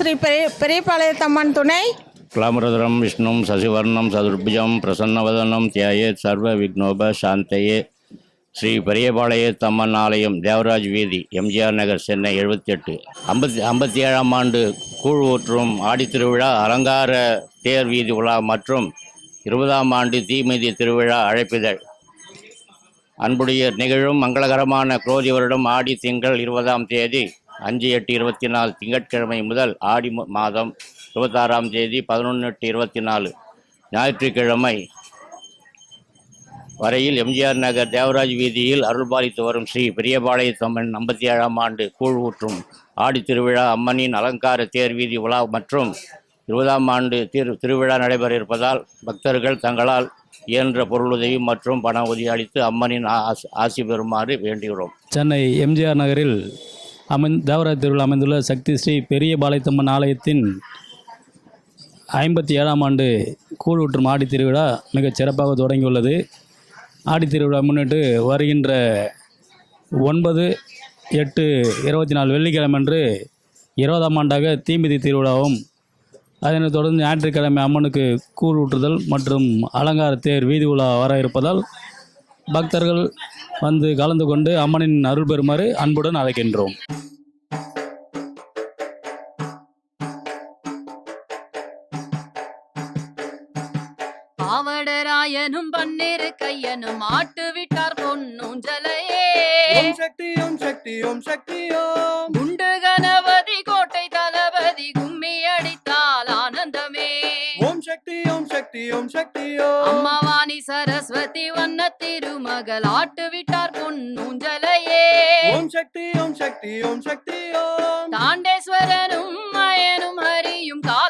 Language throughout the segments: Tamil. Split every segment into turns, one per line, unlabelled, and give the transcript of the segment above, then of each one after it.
ஸ்ரீ பெரிய பெரியபாளையத்தம்மன் துணை.
கிளாமரதரம் விஷ்ணும் சசிவர்ணம் சதுர்பிஜம் பிரசன்னவதனம் தியாயேத் சர்வ விக்னோப சாந்தையே. ஸ்ரீ பெரியபாளையத்தம்மன் ஆலயம் தேவராஜ் வீதி எம்ஜிஆர் நகர் சென்னை எழுபத்தி எட்டு ஐம்பத்தி ஐம்பத்தி ஏழாம் ஆண்டு கூழ் ஊற்றும் ஆடித்திருவிழா அலங்கார தேர் வீதி உலா மற்றும் இருபதாம் ஆண்டு தீமிதி திருவிழா அழைப்பிதழ். அன்புடைய நிகழும் மங்களகரமான குரோதி வருடம் ஆடி திங்கள் இருபதாம் தேதி அஞ்சு எட்டு இருபத்தி நாலு திங்கட்கிழமை முதல் ஆடி மாதம் இருபத்தாறாம் தேதி பதினொன்று எட்டு இருபத்தி நாலு ஞாயிற்றுக்கிழமை வரையில் எம்ஜிஆர் நகர் தேவராஜ் வீதியில் அருள்பாலித்து வரும் ஸ்ரீ பெரியபாளையத்தம்மன் ஐம்பத்தி ஏழாம் ஆண்டு கூழ் ஊற்றும் ஆடி திருவிழா. அம்மனின் அலங்கார தேர் வீதி உலா மற்றும் இருபதாம் ஆண்டு திரு திருவிழா நடைபெற இருப்பதால் பக்தர்கள் தங்களால் இயன்ற பொருளுதவி மற்றும் பண உதவி அளித்து அம்மனின் ஆசி ஆசி பெறுமாறு வேண்டுகிறோம்.
சென்னை எம்ஜிஆர் நகரில் அமைந் தேவராஜ் திருவிழா அமைந்துள்ள சக்தி ஸ்ரீ பெரிய பாளையத்தம்மன் ஆலயத்தின் ஐம்பத்தி ஏழாம் ஆண்டு கூழ் ஊற்றும் திருவிழா மிகச் சிறப்பாக தொடங்கியுள்ளது. ஆடி திருவிழா முன்னிட்டு வருகின்ற ஒன்பது எட்டு இருபத்தி நாலு வெள்ளிக்கிழமன்று இருபதாம் ஆண்டாக தீமிதி திருவிழாவும் அதனைத் தொடர்ந்து ஞாயிற்றுக்கிழமை அம்மனுக்கு கூழ் ஊற்றுதல் மற்றும் அலங்கார தேர் வீதி உலா வர இருப்பதால் பக்தர்கள் வந்து கலந்து கொண்டு அம்மனின் அருள் பெறுமாறு அன்புடன் அழைக்கின்றோம்.
பாவடராயனும் பன்னிரு கையனும் ஆட்டு விட்டார் பொன்னூஞ்சலையே
சக்தி ஓம் சக்தி ஓம் சக்தி ஓம்.
குண்டு கணபதி கோட்டை தளபதி கும்மி அடித்தால் ஆனந்தமே.
ஓம் சக்தி ஓம் சக்தி ஓம் சக்தி ஓம்.
அம்மாவாணி சரஸ்வதி வண்ண திருமகள் ஆட்டு விட்டார் பொன்னூஞ்சலையே.
ஓம் சக்தி ஓம் சக்தி ஓம் சக்தி ஓம்.
தாண்டேஸ்வரனும் மயனும் ஹரியும் காலங்கள்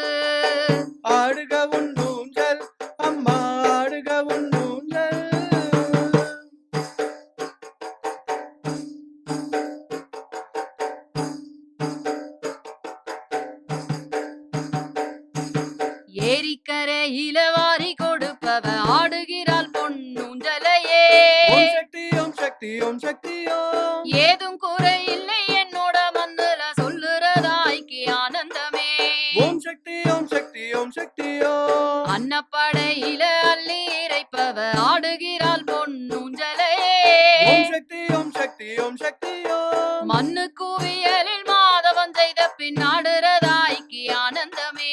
ஓம் சக்தி ஓம்
மண்ணு குவியலில் மாதவன் செய்த பின் ஆடுறதாய்க்கு ஆனந்தமே.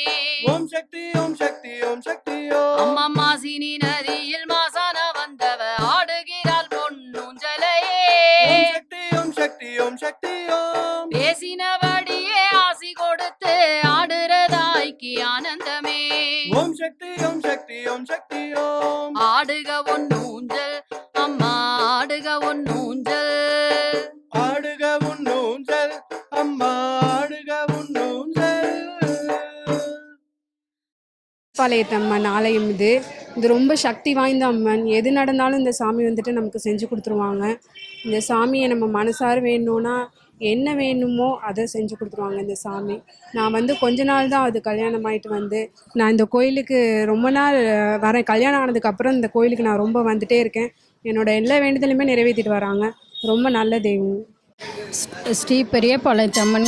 ஓம் சக்தி ஓம் சக்தி ஓம் சக்தி ஓம்
அம்மா மாசினி நதியில் மாசான வந்தவ ஆடுகிறாள் பொன்னூஞ்சலையே
ஓம் சக்தி ஓம் சக்தி ஓம் சக்தி ஓம்
பேசினபடியே ஆசி கொடுத்து ஆடுறதாய்க்கு ஆனந்தமே.
ஓம் சக்தி ஓம் சக்தி ஓம் சக்தி ஓம்
ஆடுக ஒன்னூஞ்சல் அம்மா
பாளையத்தம்மன் ஆலயம் இது. இது ரொம்ப சக்தி வாய்ந்த அம்மன். எது நடந்தாலும் இந்த சாமி வந்துட்டு நமக்கு செஞ்சு கொடுத்துருவாங்க. இந்த சாமியை நம்ம மனசார வேணும்னா என்ன வேணுமோ அதை செஞ்சு கொடுத்துருவாங்க இந்த சாமி. நான் வந்து கொஞ்ச நாள் தான் அது கல்யாணம் ஆயிட்டு வந்து நான் இந்த கோயிலுக்கு ரொம்ப நாள் வரேன். கல்யாணம் ஆனதுக்கப்புறம் இந்த கோயிலுக்கு நான் ரொம்ப வந்துட்டே இருக்கேன். என்னோட எல்லா வேண்டுதலுமே நிறைவேற்றிட்டு வராங்க. ரொம்ப நல்ல தெய்வம்.
ஸ்ரீ பெரியபாளையத்தம்மன்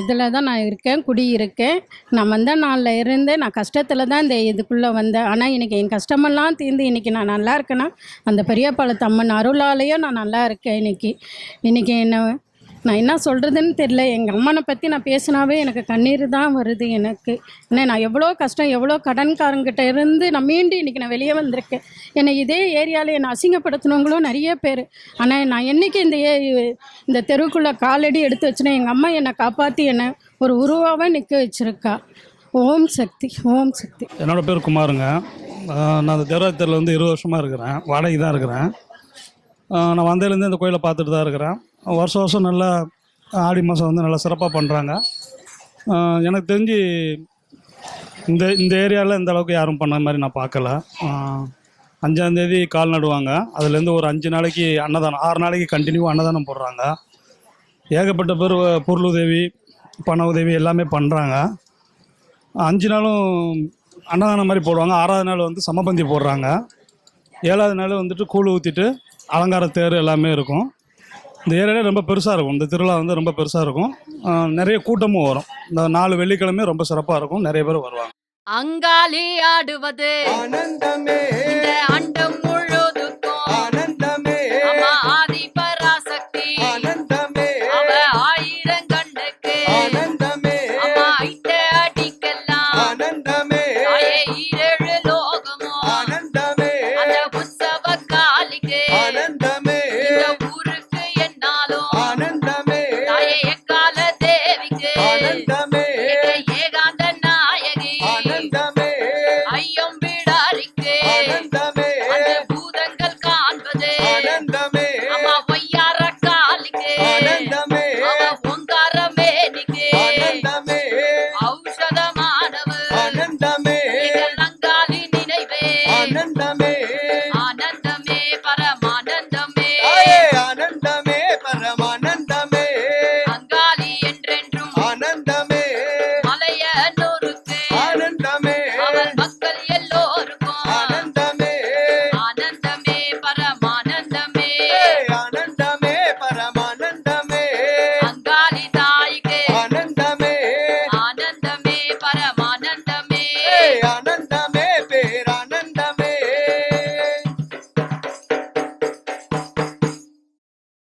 இதில் தான் நான் இருக்கேன் குடியிருக்கேன். நான் வந்த நாளில் இருந்து நான் கஷ்டத்தில் தான் இந்த இதுக்குள்ளே வந்தேன். ஆனால் இன்றைக்கி என் கஷ்டமெல்லாம் தீர்ந்து இன்றைக்கி நான் நல்லா இருக்கேன்னா அந்த பெரியபாளையத்தம்மன் அருளாலேயும் நான் நல்லா இருக்கேன் இன்றைக்கி இன்றைக்கி என்ன நான் என்ன சொல்கிறதுன்னு தெரில எங்கள் அம்மனை பற்றி நான் பேசினாவே எனக்கு கண்ணீர் தான் வருது எனக்கு. ஏன்னா நான் எவ்வளோ கஷ்டம் எவ்வளோ கடன்காரங்கிட்ட இருந்து நான் மீண்டு இன்றைக்கி நான் வெளியே வந்திருக்கேன். என்னை இதே ஏரியாவில் என்னை அசிங்கப்படுத்தினவங்களும் நிறைய பேர். ஆனால் நான் என்றைக்கு இந்த ஏ இந்த தெருவுக்குள்ளே காலடி எடுத்து வச்சுனா எங்கள் அம்மா என்னை காப்பாற்றி என்னை ஒரு உருவாக நிற்க வச்சுருக்கா. ஓம் சக்தி ஓம் சக்தி.
என்னோடய பேர் குமாருங்க. நான் அந்த தேவராஜத்தில் வந்து இருபது வருஷமாக இருக்கிறேன். வாடகை தான் இருக்கிறேன். நான் வந்ததுலேருந்து இந்த கோயிலை பார்த்துட்டு தான் இருக்கிறேன். வருஷம் வருஷம் நல்லா ஆடி மாதம் வந்து நல்லா சிறப்பாக பண்ணுறாங்க எனக்கு தெரிஞ்சு இந்த இந்த ஏரியாவில் இந்த அளவுக்கு யாரும் பண்ண மாதிரி நான் பார்க்கல. அஞ்சாந்தேதி கால் நடுவாங்க. அதுலேருந்து ஒரு அஞ்சு நாளைக்கு அன்னதானம் ஆறு நாளைக்கு கண்டினியூ அன்னதானம் போடுறாங்க. ஏகப்பட்ட பேர் பொருள் உதவி பண உதவி எல்லாமே பண்ணுறாங்க அஞ்சு நாளும் அன்னதானம் மாதிரி போடுவாங்க. ஆறாவது நாள் வந்து சமபந்தி போடுறாங்க. ஏழாவது நாள் வந்துட்டு கூழ் ஊற்றிட்டு அலங்கார தேர் எல்லாமே இருக்கும். இந்த ஏரியாவில் ரொம்ப பெருசாக இருக்கும். இந்த திருவிழா வந்து ரொம்ப பெருசாக இருக்கும். நிறைய கூட்டமும் வரும். இந்த நாலு வெள்ளிக்கிழமை ரொம்ப சிறப்பாக இருக்கும். நிறைய பேர் வருவாங்க.
அங்காளி ஆடுவது.
ஆனந்தமே.
இந்த அண்டம் முழுதுக்கும்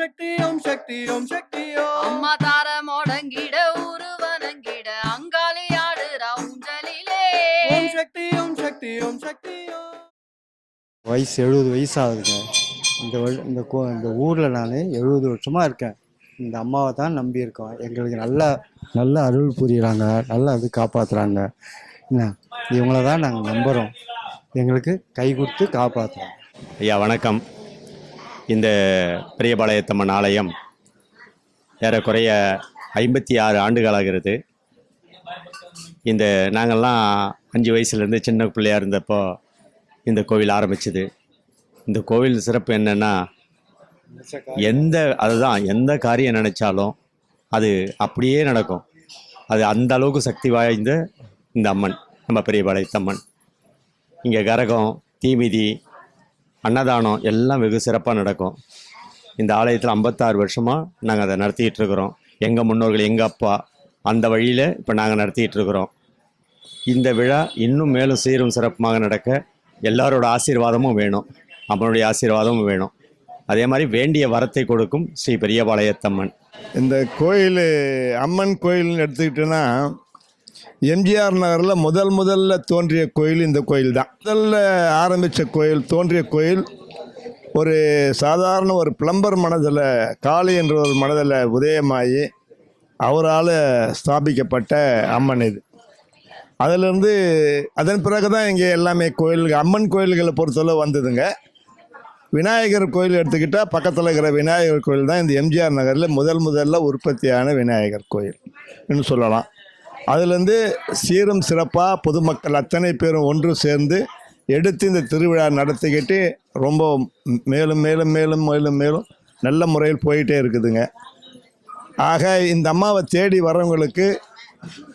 சக்தி ஓம் சக்தி ஓம் சக்தி ஓம்.
அம்மா தார முடங்கிட உருவனங்கிட அங்காளி ஆடுற ஊஞ்சலிலே.
ஓம் சக்தி ஓம் சக்தி ஓம் சக்தி ஓம்.
வயசு எழுபது வயசு ஆகுதுங்க இந்த இந்த கோ இந்த ஊரில் நான் எழுபது வருஷமாக இருக்கேன். இந்த அம்மாவை தான் நம்பி இருக்கோம் எங்களுக்கு நல்ல நல்ல அருள் புரியுறாங்க. நல்லா இது காப்பாற்றுறாங்க என்ன? இவங்கள தான் நாங்கள் நம்புகிறோம் எங்களுக்கு கை கொடுத்து காப்பாற்றுறோம்
ஐயா வணக்கம். இந்த பெரியபாளையத்தம்மன் ஆலயம் ஏறக்குறைய ஐம்பத்தி ஆறு ஆண்டுகளாகிறது. இந்த நாங்கள்லாம் அஞ்சு வயசுலேருந்து சின்ன பிள்ளையாக இருந்தப்போ இந்த கோவில் ஆரம்பிச்சது. இந்த கோவில் சிறப்பு என்னென்னா எந்த அதுதான் எந்த காரியம் நினச்சாலும் அது அப்படியே நடக்கும். அது அந்த அளவுக்கு சக்தி வாய்ந்த இந்த அம்மன் நம்ம பெரியபாளையத்தம்மன். இங்கே கரகம் தீமிதி அன்னதானம் எல்லாம் வெகு சிறப்பாக நடக்கும். இந்த ஆலயத்தில் ஐம்பத்தாறு வருஷமாக நாங்கள் அதை நடத்திக்கிட்டு இருக்கிறோம் எங்கள் முன்னோர்கள் எங்கள் அப்பா அந்த வழியில் இப்போ நாங்கள் நடத்திக்கிட்டு இருக்கிறோம் இந்த விழா இன்னும் மேலும் சீரும் சிறப்புமாக நடக்க எல்லாரோட ஆசீர்வாதமும் வேணும். அம்மனுடைய ஆசீர்வாதமும் வேணும். அதே மாதிரி வேண்டிய வரத்தை கொடுக்கும் ஸ்ரீ பெரியபாளையத்தம்மன்.
இந்த கோயில் அம்மன் கோயில்னு எடுத்துக்கிட்டோன்னா எம்ஜிஆர் நகரில் முதல் முதல்ல தோன்றிய கோயில் இந்த கோயில் தான் முதல்ல ஆரம்பித்த கோயில் தோன்றிய கோயில் ஒரு சாதாரண ஒரு பிளம்பர் மனதில் காளி என்ற ஒரு மனதில் உதயமாகி அவரால் ஸ்தாபிக்கப்பட்ட அம்மன் இது. அதிலிருந்து அதன் பிறகு தான் இங்கே எல்லாமே கோயில்கள் அம்மன் கோயில்களை பொறுத்தளவு வந்ததுங்க. விநாயகர் கோயில் எடுத்துக்கிட்டால் பக்கத்தில் இருக்கிற விநாயகர் கோயில் தான் இந்த எம்ஜிஆர் நகரில் முதல் முதல்ல உற்பத்தியான விநாயகர் கோயில். என்று சொல்லலாம். அதுலேருந்து சீரும் சிறப்பாக பொதுமக்கள் அத்தனை பேரும் ஒன்று சேர்ந்து எடுத்து இந்த திருவிழா நடத்திக்கிட்டு ரொம்ப மேலும் மேலும் மேலும் மேலும் மேலும் நல்ல முறையில் போயிட்டே இருக்குதுங்க. ஆக இந்த அம்மாவை தேடி வரவங்களுக்கு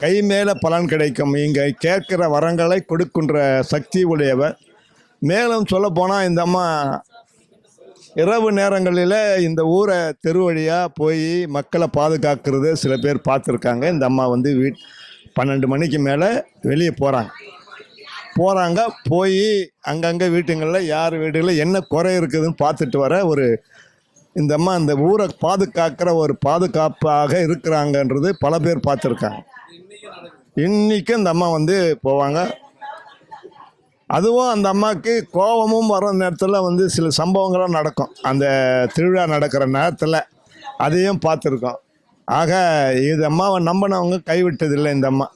கை மேலே பலன் கிடைக்கும். இங்கே கேட்குற வரங்களை கொடுக்கின்ற சக்தி உடையவர். மேலும் சொல்லப்போனால் இந்த அம்மா இரவு நேரங்களில் இந்த ஊரை தெரு வழியாக போய் மக்களை பாதுகாக்கிறது சில பேர் பார்த்துருக்காங்க. இந்த அம்மா வந்து வீட் பன்னெண்டு மணிக்கு மேலே வெளியே போகிறாங்க போகிறாங்க போய் அங்கங்கே வீட்டுங்களில் யார் வீடுகளில் என்ன குறை இருக்குதுன்னு பார்த்துட்டு வர ஒரு இந்த அம்மா அந்த ஊரை பாதுகாக்கிற ஒரு பாதுகாப்பாக இருக்கிறாங்கன்றது பல பேர் பார்த்துருக்காங்க. இன்றைக்கும் இந்த அம்மா வந்து போவாங்க. அதுவும் அந்த அம்மாவுக்கு கோபமும் வர நேரத்தில் வந்து சில சம்பவங்களும் நடக்கும். அந்த திருவிழா நடக்கிற நேரத்தில் அதையும் பார்த்துருக்கோம். ஆக இது அம்மாவை நம்பினவங்க கைவிட்டதில்லை இந்த அம்மா.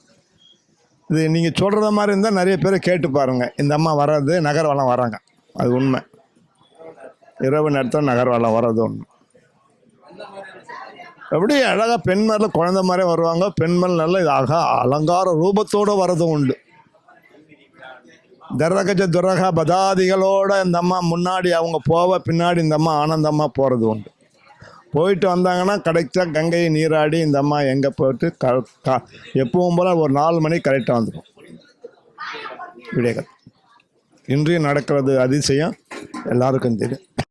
இது நீங்கள் சொல்கிறத மாதிரி இருந்தால் நிறைய பேர் கேட்டு பாருங்கள் இந்த அம்மா வர்றது நகர்வலம் வராங்க. அது உண்மை. இரவு நேரத்தில் நகர்வலம் வர்றது உண்மை. எப்படி அழகாக பெண் மாதிரில குழந்தை மாதிரி வருவாங்க பெண்மல் மேல் நல்ல அலங்கார ரூபத்தோடு வர்றதும் உண்டு. தரகஜ துரக பதாதிகளோட இந்த அம்மா முன்னாடி அவங்க போவ பின்னாடி இந்த அம்மா ஆனந்தமாக போகிறது உண்டு. போயிட்டு வந்தாங்கன்னா கிடைச்சா கங்கையை நீராடி இந்த அம்மா எங்கே போயிட்டு க க எப்பவும் போல் ஒரு நாலு மணிக்கு கரெக்டாக வந்துடும். விடியகால் இன்றைய நடக்கிறது அதிசயம். எல்லாருக்கும் தெரியும்.